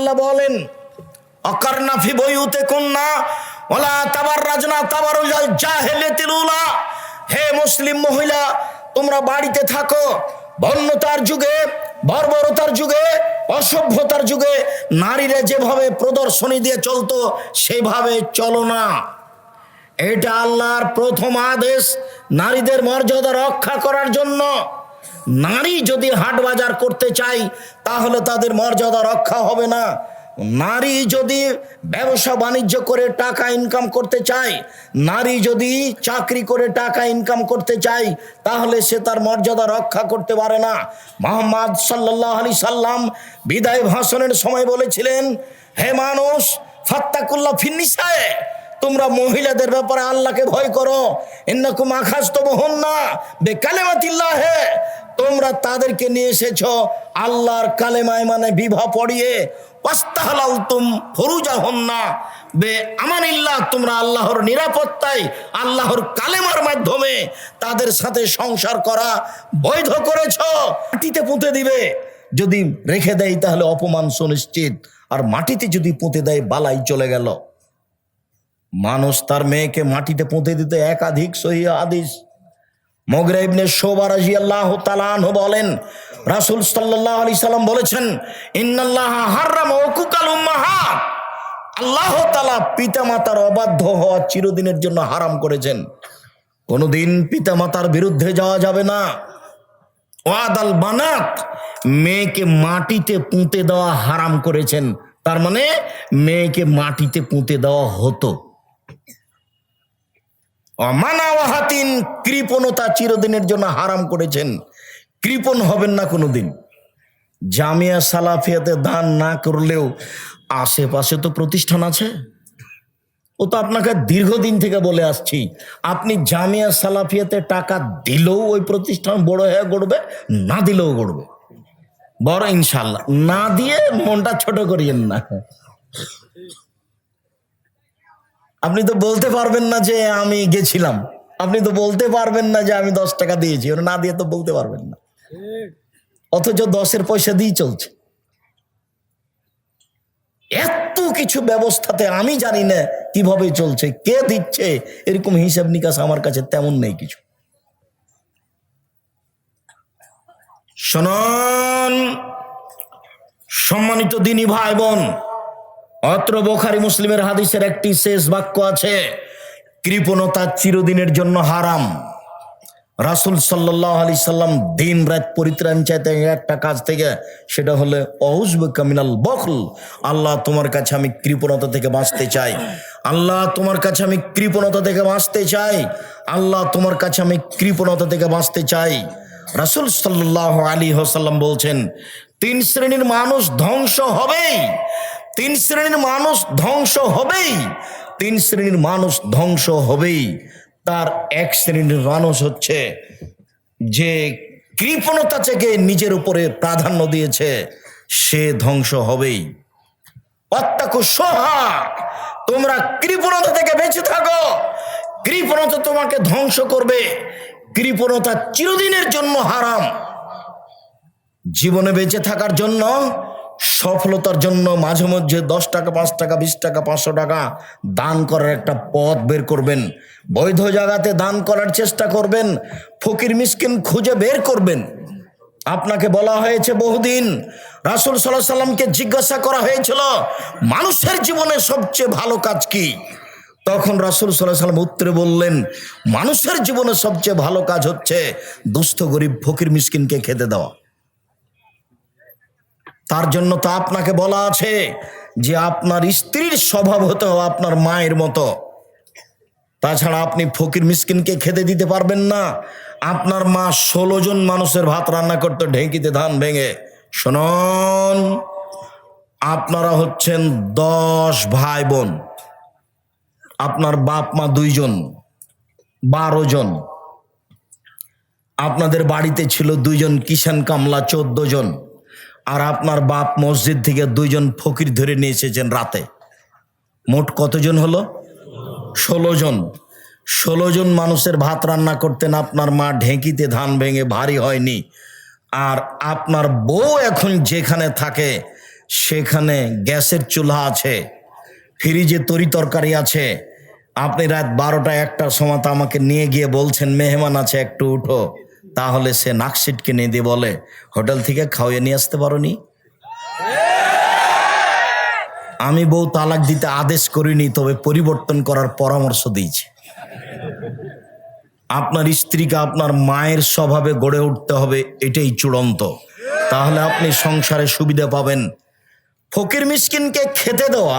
আল্লাহ বলেন অকারনাফি বইউতে কন্যা ওলা তাবার রাজনা তাবার জাহেলেতিল উলা হে মুসলিম মহিলা, তোমরা বাড়িতে থাকো, বন্যতার যুগে, বর্বরতার যুগে, অসভ্যতার যুগে, নারীরা যেভাবে প্রদর্শনী দিয়ে চলতো, সেভাবে চলো না। এটা আল্লাহর প্রথম আদেশ, নারীদের মর্যাদা রক্ষা করার জন্য। নারী যদি হাট বাজার করতে চাই তাহলে তাদের মর্যাদা রক্ষা হবে না। নারী যদি ব্যবসা বাণিজ্য করে টাকা ইনকাম করতে চায়, নারী যদি চাকরি করে টাকা ইনকাম করতে চায়, তাহলে সে তার মর্যাদা রক্ষা করতে পারে না। মোহাম্মদ সাল্লাহ আলি সাল্লাম বিদায় ভাষণের সময় বলেছিলেন, হে মানুষ, ফাত্তাকুল্লাহ ফিন্নিসায়, তোমরা মহিলাদের ব্যাপারে আল্লাহকে ভয় করো। এন্নাকুম আখাস তো বহন না বেকালেমাতিল্লাহ হে তোমরা তাদেরকে নিয়ে এসেছ আল্লাহর কালেমায় মানে বিবাহ পড়িয়ে তুম বে আমানিল্লাহ তোমরা আল্লাহর নিরাপত্তায়, আল্লাহর কালেমার মাধ্যমে তাদের সাথে সংসার করা বৈধ করেছ। মাটিতে পুঁতে দিবে, যদি রেখে দেয় তাহলে অপমান সুনিশ্চিত। আর মাটিতে যদি পুঁতে দেয়, বালাই চলে গেল। মানুষ তার মেয়েকে মাটিতে পুঁতে দিতে একাধিক সহি আদিস মগরা ইবনে শোবার আল্লাহ তালান বলেন, রাসুল সাল্লাহ আলি সাল্লাম বলেছেন, ইন্নাল্লাহ হারাম ওকুকাল উম্মাহাত আল্লাহ তালা পিতামাতার অবাধ্য হওয়া চিরদিনের জন্য হারাম করেছেন। কোনোদিন পিতামাতার বিরুদ্ধে যাওয়া যাবে না। ওয়াদাল বানাত, মেয়েকে মাটিতে পুঁতে দেওয়া হারাম করেছেন। তার মানে মেয়েকে মাটিতে পুঁতে দেওয়া হতো। অমানাওয়াহাতিন কৃপণতা চিরদিনের জন্য হারাম করেছেন। কৃপণ হবেন না কোনোদিন। জামিয়া সালাফিয়াতে দান না করলেও আশেপাশে তো প্রতিষ্ঠান আছে। ও তো আপনাকে দীর্ঘদিন থেকে বলে আসছি, আপনি জামিয়া সালাফিয়াতে টাকা দিলেও ওই প্রতিষ্ঠান বড় হয়ে গড়বে, না দিলেও গড়বে। বড় ইনশাল্লাহ না দিয়ে মনটা ছোট করিয়েন না। আপনি তো বলতে পারবেন না যে আমি গেছিলাম। আপনি তো বলতে পারবেন না যে আমি দশ টাকা দিয়েছি। ওরা না দিয়ে তো বলতে পারবেন না। অথচ দশের পয়সা দিয়ে চলছে। এত কিছু ব্যবস্থাতে আমি জানি না কীভাবে চলছে, কে দিচ্ছে, এরকম হিসাব নিকাশ আমার কাছে তেমন নেই কিছু। সম্মানিত দিনী ভাই বোন অত্র বোখারি মুসলিমের হাদিসের একটি শেষ বাক্য আছে, কৃপণতা চিরদিনের জন্য হারাম। রাসুল সাল্লাহ আলি সাল্লাম দিন রাত পরিত্রাণ চাইতে একটা কাজ থেকে, সেটা হলে অহুজব কামিনাল বখল আল্লাহ তোমার কাছে আমি কৃপণতা থেকে বাঁচতে চাই। আল্লাহ তোমার কাছে আমি কৃপণতা থেকে বাঁচতে চাই। আল্লাহ তোমার কাছে আমি কৃপণতা থেকে বাঁচতে চাই। রাসুল সাল্লাহ আলী হোসাল্লাম বলছেন, তিন শ্রেণির মানুষ ধ্বংস হবেই। তিন শ্রেণির মানুষ ধ্বংস হবেই, তিন শ্রেণির মানুষ ধ্বংস হবেই। তার এক শ্রেণির মানুষ হচ্ছে যে কৃপণতা থেকে নিজের উপরে প্রাধান্য দিয়েছে, সে ধ্বংস হবেই। অত্যাকু সোহা তোমরা কৃপণতা থেকে বেঁচে থাকো। কৃপণতা তোমাকে ধ্বংস করবে। কৃপণতা চিরদিনের জন্য হারাম। জীবনে বেঁচে থাকার জন্য সফলতার জন্য মাঝে মধ্যে দশ টাকা, পাঁচ টাকা, বিশ টাকা, পাঁচশো টাকা দান করার একটা পথ বের করবেন। বৈধ জায়গাতে দান করার চেষ্টা করবেন। ফকির মিসকিন খুঁজে বের করবেন। আপনাকে বলা হয়েছে বহুদিন রাসুল সাল্লাহ সাল্লামকে জিজ্ঞাসা করা হয়েছিল, মানুষের জীবনে সবচেয়ে ভালো কাজ কি? তখন রাসুল সাল্লাহ সাল্লাম উত্তরে বললেন, মানুষের জীবনে সবচেয়ে ভালো কাজ হচ্ছে দুস্থ গরিব ফকির মিসকিনকে খেতে দেওয়া। তার জন্য তো আপনাকে বলা আছে যে আপনার স্ত্রীর স্বভাব হতে হবে আপনার মায়ের মতো। তাছাড়া আপনি ফকির মিসকিনকে খেতে দিতে পারবেন না। আপনার মা ষোলো জন মানুষের ভাত রান্না করতো, ঢেঁকিতে ধান ভেঙে। শোনন, আপনারা হচ্ছেন দশ ভাই বোন। আপনার বাপ মা দুইজন, বারো জন। আপনাদের বাড়িতে ছিল দুইজন কিষান কামলা, চোদ্দ জন। আর আপনার বাপ মসজিদ থেকে দুইজন ফকির ধরে নিয়ে এসেছেন রাতে। মোট কতজন হলো? ষোলো জন। ষোলো জন মানুষের ভাত রান্না করতেন, আপনার মা ঢেঁকিতে ধান ভেঙে ভারী হয়নি। আর আপনার বউ এখন যেখানে থাকে, সেখানে গ্যাসের চুলা আছে, ফ্রিজে তরি তরকারি আছে। আপনি রাত বারোটা একটার সময় আমাকে নিয়ে গিয়ে বলছেন, মেহমান আছে, একটু উঠো। তাহলে সে নাকশিটকে নিয়ে দিয়ে বলে, হোটেল থেকে খাওয়িয়ে নিয়ে আসতে পারোনি? আমি বউ তালাক দিতে আদেশ করিনি, তবে পরিবর্তন করার পরামর্শ দিয়েছি। আপনার স্ত্রীকে আপনার মায়ের স্বভাবে গড়ে উঠতে হবে, এটাই চূড়ান্ত। তাহলে আপনি সংসারে সুবিধা পাবেন। ফকির মিসকিনকে খেতে দেওয়া,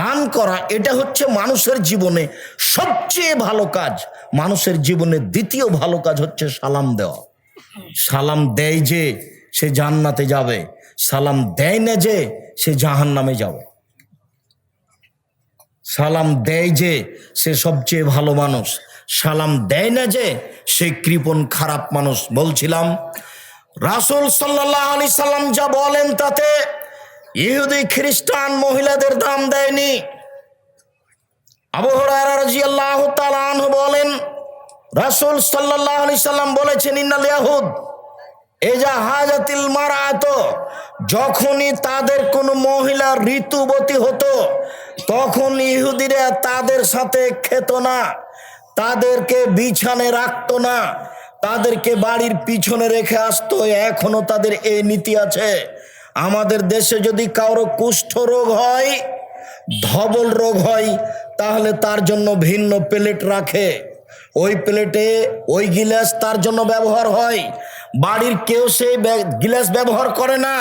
দান করা, এটা হচ্ছে মানুষের জীবনে সবচেয়ে ভালো কাজ। মানুষের জীবনে দ্বিতীয় ভালো কাজ হচ্ছে সালাম দেওয়া। সালাম দেয় যে সে জান্নাতে যাবে। সালাম দেয় না যে সে জাহান নামে যাবে। সালাম দেয় যে সে সবচেয়ে ভালো মানুষ। সালাম দেয় না যে সে কৃপণ খারাপ মানুষ বলছিলাম। রাসুল সাল্লাহ আলি সাল্লাম যা বলেন তাতে ইহুদি খ্রিস্টান মহিলাদের দাম দেয়নি। আবু হুরায়রা রাদিয়াল্লাহু তাআলা আনহু বলেন, রাসূল সাল্লাল্লাহু আলাইহি সাল্লাম বলেছেন, ইন্নাল ইয়াহুদ, এজা হাজাতিল মারাত, যখনই তাদের কোনো মহিলা ঋতুবতী হতো তখন ইহুদিরা তাদের সাথে খেত না, তাদেরকে বিছানে রাখতো না, তাদেরকে বাড়ির পিছনে রেখে আসতো, এখনও তাদের এই নীতি আছে। আমাদের দেশে যদি কারও কুষ্ঠ রোগ হয় ধবল রোগ হয়, তাহলে তার জন্য ভিন্ন প্লেট রাখে। ওই প্লেটে ওই গিলাস তার জন্য ব্যবহার হয়। বাড়ির কেউ সেই গিলাস ব্যবহার করে না।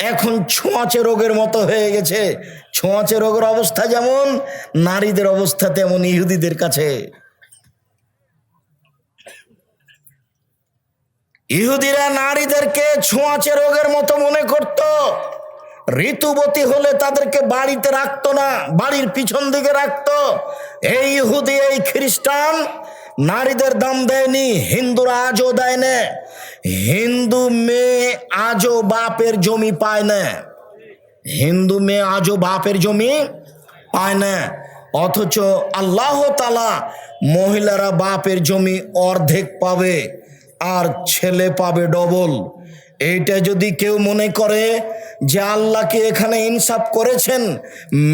এখন ছোঁয়াচে রোগের মতো হয়ে গেছে। ছোঁয়াচে রোগের অবস্থা যেমন, নারীদের অবস্থা তেমন ইহুদিদের কাছে। ইহুদিরা নারীদেরকে ছোঁয়াচে রোগের মতো মনে করত। ঋতুবতী হলে তাদেরকে বাড়িতে রাখতো না, বাড়ির পিছন দিকে রাখতো। এই ইহুদি, এই খ্রিস্টান নারীদের দাম দেয়নি, হিন্দুরা আজও দেয় না হিন্দু মেয়ে আজও বাপের জমি পায় না। হিন্দু মেয়ে আজও বাপের জমি পায় না। অথচ আল্লাহ তালা মহিলারা বাপের জমি অর্ধেক পাবে আর ছেলে পাবে ডবল। এইটা যদি কেউ মনে করে যে আল্লাহকে এখানে ইনসাফ করেছেন,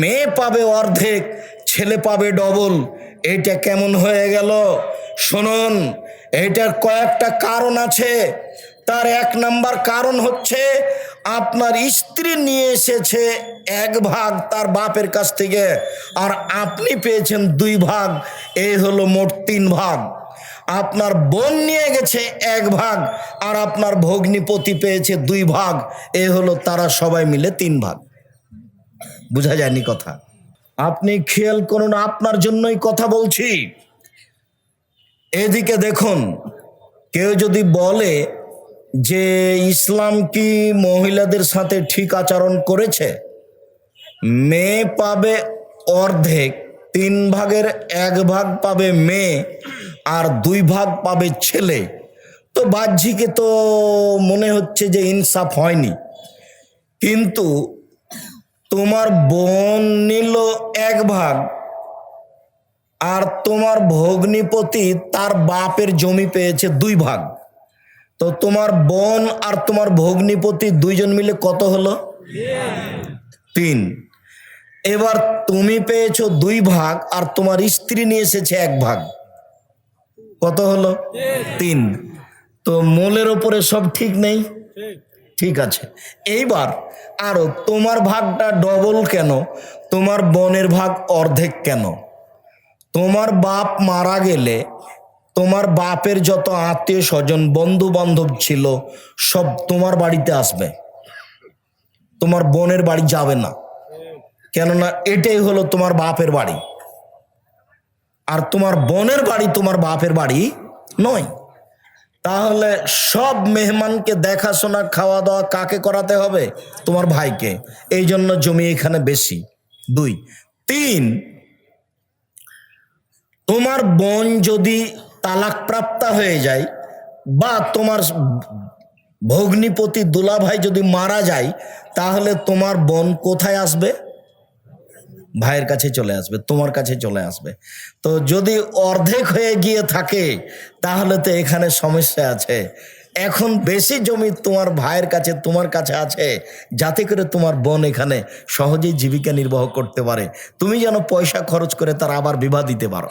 মেয়ে পাবে অর্ধেক, ছেলে পাবে ডবল, এইটা কেমন হয়ে গেল? শুনুন, এইটার কয়েকটা কারণ আছে। তার এক নাম্বার কারণ হচ্ছে, আপনার স্ত্রী নিয়ে এসেছে এক ভাগ তার বাপের কাছ থেকে, আর আপনি পেয়েছেন দুই ভাগ, এই হলো মোট তিন ভাগ। আপনার বোন নিয়ে গেছে এক ভাগ আর আপনার ভগ্নিপতি পেয়েছে দুই ভাগ। এ হলো তারা সবাই মিলে তিন ভাগ। বোঝা যায়নি কথা? আপনি খেয়াল করুন, আপনার জন্যই কথা বলছি। এদিকে দেখুন, কেউ যদি বলে যে ইসলাম কি মহিলাদের সাথে ঠিক আচরণ করেছে? মেয়ে পাবে অর্ধেক তিন ভাগের এক ভাগ পাবে মেয়ে আর দুই ভাগ পাবে ছেলে। তো বাহ্যিকে তো মনে হচ্ছে যে ইনসাফ হয়নি। কিন্তু তোমার বোন নিল এক ভাগ আর তোমার ভগ্নিপতি তার বাপের জমি পেয়েছে দুই ভাগ। তো তোমার বোন আর তোমার ভগ্নিপতি দুইজন মিলে কত হলো? তিন। এবার তুমি পেয়েছ দুই ভাগ আর তোমার স্ত্রী নিয়ে এসেছে এক ভাগ। কত হলো? তিন। তো মোলের ওপরে সব ঠিক নেই? ঠিক আছে। এইবার আরও তোমার ভাগটা ডবল কেন? তোমার বোনের ভাগ অর্ধেক কেন? তোমার বাপ মারা গেলে তোমার বাপের যত আত্মীয় স্বজন বন্ধু বান্ধব ছিল, সব তোমার বাড়িতে আসবে। তোমার বোনের বাড়ি যাবে না। কেননা এটাই হলো তোমার বাপের বাড়ি। আর তোমার বোনের বাড়ি তোমার বাপের বাড়ি নয়। তাহলে সব মেহমানকে দেখাশোনা খাওয়া দাওয়া কাকে করাতে হবে? তোমার ভাইকে। এই জন্য জমি এখানে বেশি। দুই। তিন, তোমার বোন যদি তালাক প্রাপ্তা হয়ে যায় বা তোমার ভগ্নিপতি দুলাভাই যদি মারা যায়, তাহলে তোমার বোন কোথায় আসবে? ভাইয়ের কাছে চলে আসবে, তোমার কাছে চলে আসবে। তো যদি অর্ধেক হয়ে গিয়ে থাকে, তাহলে তো এখানে সমস্যা আছে। এখন বেশি জমি তোমার ভাইয়ের কাছে, তোমার কাছে আছে, যাতে করে তোমার বোন এখানে সহজেই জীবিকা নির্বাহ করতে পারে। তুমি যেন পয়সা খরচ করে তার আবার বিবাহ দিতে পারো।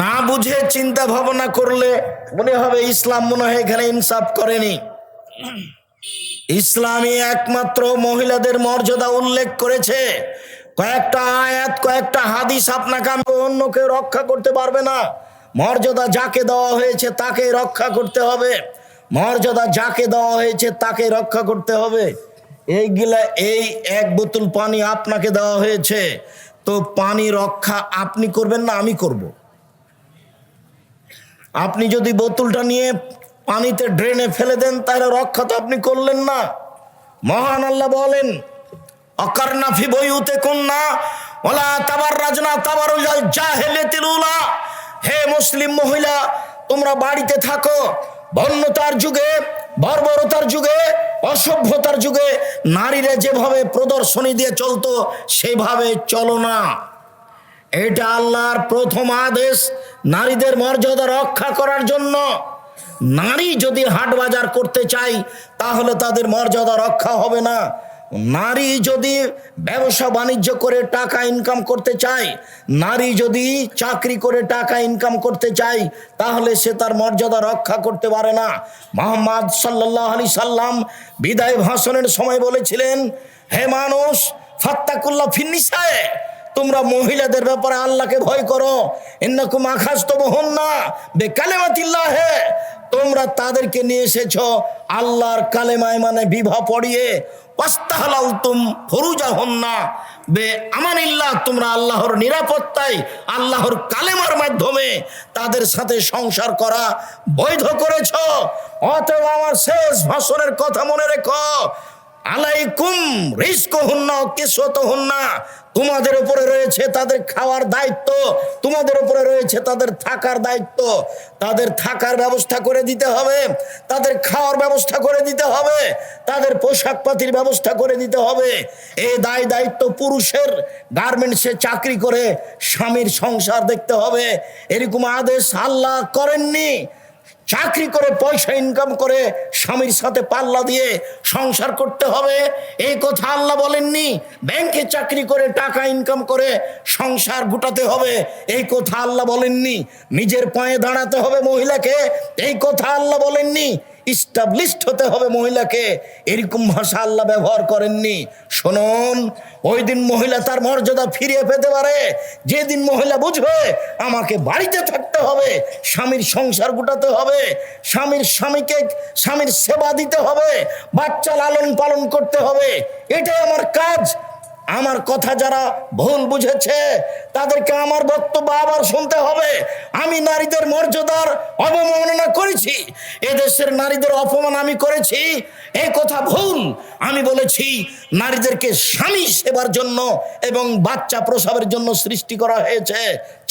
না বুঝে চিন্তা ভাবনা করলে মনে হবে ইসলাম মনে হয় এখানে ইনসাফ করেনি। ইসলামী একমাত্র মহিলাদের মর্যাদা উল্লেখ করেছে। কয়েকটা আয়াত, কয়েকটা হাদিস আপনাকে আমি অন্যকে রক্ষা করতে পারবে না। মর্যাদা যাকে দেওয়া হয়েছে তাকে রক্ষা করতে হবে। মর্যাদা যাকে দেওয়া হয়েছে তাকে রক্ষা করতে হবে। এইগুলা, এই এক বোতল পানি আপনাকে দেওয়া হয়েছে। তো পানি রক্ষা আপনি করবেন না, আমি করব। আপনি যদি বোতলটা নিয়ে পানিতে ড্রেনে ফেলে দেন, তাহলে রক্ষা তো আপনি করলেন না। মহান আল্লাহ বলেন অকারনা ফি বইউতে কন্যা ওলা তাবার রাজনা তাবার জাহেলিয়াতিল উলা। হে মুসলিম মহিলা, তোমরা বাড়িতে থাকো, বন্যতার যুগে, বর্বরতার যুগে, অসভ্যতার যুগে, নারীরা যেভাবে প্রদর্শনী দিয়ে চলতো, সেভাবে চলো না। এটা আল্লাহর প্রথম আদেশ, নারীদের মর্যাদা রক্ষা করার জন্য। নারী যদি হাট বাজার করতে চাই তাহলে তাদের মর্যাদা রক্ষা হবে না। নারী যদি ব্যবসা বাণিজ্য করে টাকা ইনকাম করতে চায়, নারী যদি চাকরি করে টাকা ইনকাম করতে চায়, তাহলে সে তার মর্যাদা রক্ষা করতে পারে না। মোহাম্মদ সাল্লাহ আলি সাল্লাম বিদায় ভাষণের সময় বলেছিলেন, হে মানুষ ফাত্তাকুল্লাহ ফিন্নিসায়, তোমরা মহিলাদের ব্যাপারে আল্লাহকে ভয় করো। এন্নাকুম আখাস তো বহন না বেকালেমাতিল্লাহ হে তোমরা তাদেরকে নিয়ে এসেছ আল্লাহর কালেমায় মানে বিবাহ পড়িয়ে ওয়াস্তাহালাল তুম ফরুজা হন না বে আমানিল্লাহ তোমরা আল্লাহর নিরাপত্তায়, আল্লাহর কালেমার মাধ্যমে তাদের সাথে সংসার করা বৈধ করেছ। অতএব আমার শেষ ভাষণের কথা মনে রেখো। আলাইকুম রিস্ক হন না কেসত হন না তোমাদের উপরে রয়েছে তাদের খাওয়ার দায়িত্ব, তোমাদের উপরে রয়েছে তাদের থাকার দায়িত্ব। তাদের থাকার ব্যবস্থা করে দিতে হবে, তাদের খাওয়ার ব্যবস্থা করে দিতে হবে, তাদের পোশাক পাতির ব্যবস্থা করে দিতে হবে। এই দায় দায়িত্ব পুরুষের গার্মেন্টসে চাকরি করে স্বামীর সংসার দেখতে হবে। এরকম আদেশ আল্লাহ করেননি। চাকরি করে পয়সা ইনকাম করে স্বামীর সাথে পাল্লা দিয়ে সংসার করতে হবে। এই কথা আল্লাহ বলেননি। ব্যাংকে চাকরি করে টাকা ইনকাম করে সংসার গুটাতে হবে। এই কথা আল্লাহ বলেননি। নিজের পায়ে দাঁড়াতে হবে মহিলাকে। এই কথা আল্লাহ বলেননি। ইস্টাবলিশড হতে হবে মহিলাকে। এরকম ভাষা আল্লাহ ব্যবহার করেননি। শুনুন, ওই দিন মহিলা তার মর্যাদা ফিরিয়ে পেতে পারে। যেদিন মহিলা বুঝবে, আমাকে বাড়িতে থাকতে হবে, স্বামীর সংসার গুটাতে হবে, স্বামীর স্বামীকে, স্বামীর সেবা দিতে হবে, বাচ্চা লালন পালন করতে হবে। এটাই আমার কাজ। আমার কথা যারা ভুল বুঝেছে, তাদেরকে আমার বক্তব্য আবার শুনতে হবে। আমি নারীদের মর্যাদার অবমাননা করেছি, এদেশের নারীদের অপমান আমি করেছি এই কথা ভুল। আমি বলেছি, নারীদেরকে স্বামী সেবার জন্য এবং বাচ্চা প্রসবের জন্য সৃষ্টি করা হয়েছে।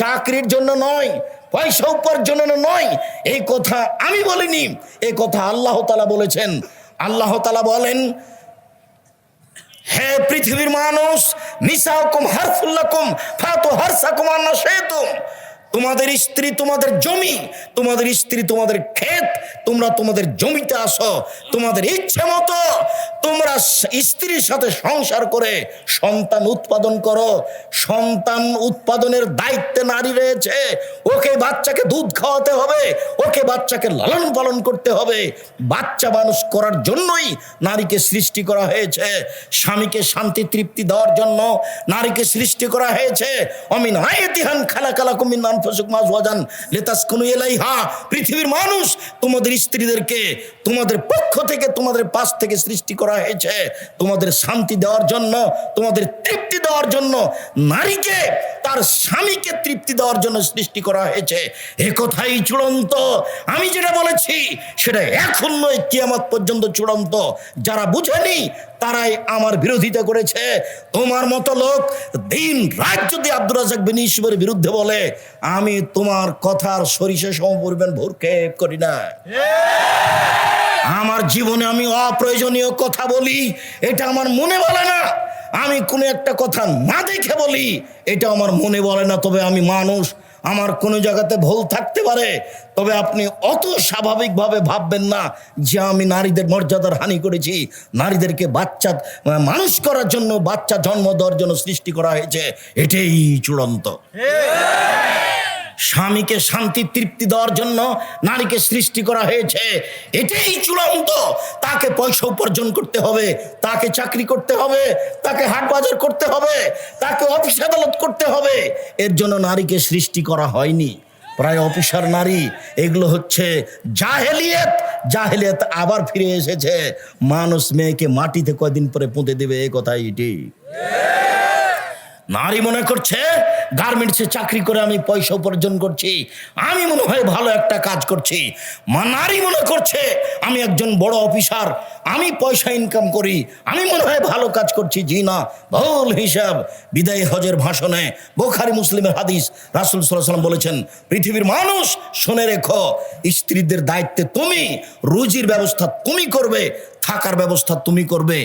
চাকরির জন্য নয়, পয়সা উপার্জনের নয়। এই কথা আমি বলিনি এই কথা আল্লাহ তালা বলেছেন। আল্লাহ তালা বলেন হে পৃথিবীর মানুষ নিসাকুম হারফুল্লাকুম ফাতু হারসাকুম আন্না শেতুম তোমাদের স্ত্রী তোমাদের জমি, তোমাদের স্ত্রী তোমাদের ক্ষেত, তোমরা তোমাদের জমিতে আসো, তোমাদের ইচ্ছে মতো তোমরা স্ত্রীর সাথে সংসার করে সন্তান উৎপাদন করো। সন্তান উৎপাদনের দায়িত্বে নারী রয়েছে, ওকে বাচ্চাকে দুধ খাওয়াতে হবে, ওকে বাচ্চাকে লালন পালন করতে হবে। বাচ্চা মানুষ করার জন্যই নারীকে সৃষ্টি করা হয়েছে, স্বামীকে শান্তি তৃপ্তি দেওয়ার জন্য নারীকে সৃষ্টি করা হয়েছে। অমিন আয়তিহান খালা কালা কুমিন পৃথিবীর মানুষ তোমাদের স্ত্রীদেরকে তোমাদের পক্ষ থেকে, তোমাদের পাশ থেকে সৃষ্টি করা হয়েছে। তোমাদের শান্তি দেওয়ার জন্য, তোমাদের তৃপ্তি দেওয়ার জন্য নারীকে, তার স্বামীকে তৃপ্তি দেওয়ার জন্য সৃষ্টি করা হয়েছে। এ কথাই চূড়ান্ত। আমি যেটা বলেছি, সেটা এখন নয়, কিয়ামত পর্যন্ত চূড়ান্ত। যারা বুঝেনি, তারাই আমার বিরোধিতা করেছে। তোমার মতো লোক দিন রাত যদি আব্দুল রাজাক বিন বিরুদ্ধে বলে আমি তোমার কথার সরিষা সমপরিমাণ ভোরক্ষেপ করি না। আমার জীবনে আমি অপ্রয়োজনীয় কথা বলি, এটা আমার মনে বলে না। আমি কোনো একটা কথা না দেখে বলি, এটা আমার মনে বলে না, তবে আমি মানুষ। আমার কোনো জায়গাতে ভুল থাকতে পারে, তবে আপনি অত স্বাভাবিকভাবে ভাববেন না যে আমি নারীদের মর্যাদার হানি করেছি। নারীদেরকে বাচ্চা, মানুষ করার জন্য বাচ্চা জন্ম দেওয়ার জন্য সৃষ্টি করা হয়েছে। এটাই চূড়ান্ত। স্বামীকে শান্তি তৃপ্তি দেওয়ার জন্য নারীকে সৃষ্টি করা হয়েছে। এটাই চূড়ান্ত। তাকে পয়সা উপার্জন করতে হবে, তাকে চাকরি করতে হবে, তাকে হাট বাজার করতে হবে, তাকে অফিস আদালত করতে হবে। এর জন্য নারীকে সৃষ্টি করা হয়নি। প্রায় অফিসার নারী, এগুলো হচ্ছে জাহেলিয়ত। জাহেলিয়ত আবার ফিরে এসেছে। মানুষ মেয়েকে মাটিতে কয়দিন পরে পুঁতে দেবে, এ কথাই এটি নারী মনে করছে গার্মেন্টসে চাকরি করে আমি পয়সা উপার্জন করছি। আমি মনে হয় ভালো একটা কাজ করছি। নারী মনে করছে, আমি একজন বড় অফিসার, আমি পয়সা ইনকাম করি, আমি মনে হয় ভালো কাজ করছি। জি না, ভুল হিসাব। বিদায় হজের ভাষণে বোখারি মুসলিমের হাদিস রাসুল সাল্লাম বলেছেন, পৃথিবীর মানুষ, শুনে রেখো, স্ত্রীদের দায়িত্বে তুমি, রুজির ব্যবস্থা তুমি করবে থাকার ব্যবস্থা তুমি করবে,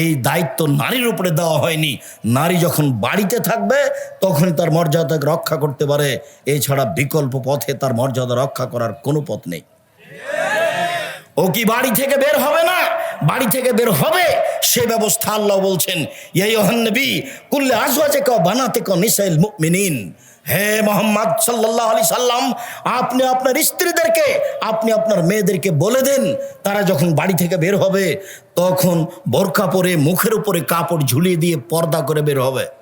এই দায়িত্ব নারীর উপরে দেওয়া হয়নি। নারী যখন বাড়িতে থাকবে, তখনই তার মর্যাদাকে রক্ষা করতে পারে। এছাড়া বিকল্প পথে তার মর্যাদা রক্ষা করার কোনো পথ নেই। ও কি বাড়ি থেকে বের হবে না? বাড়ি থেকে বের হবে, সে ব্যবস্থা আল্লাহ বলছেন এই নবী, কুল্লে আজওয়াজে ক বানাতে ক নিসাইল মুমিনিন। হে মোহাম্মদ সাল্লাহ আলি সাল্লাম, আপনি আপনার স্ত্রীদেরকে, আপনি আপনার মেয়েদেরকে বলে দেন, তারা যখন বাড়ি থেকে বের হবে, তখন বোরখা পরে, মুখের উপরে কাপড় ঝুলিয়ে দিয়ে পর্দা করে বের হবে।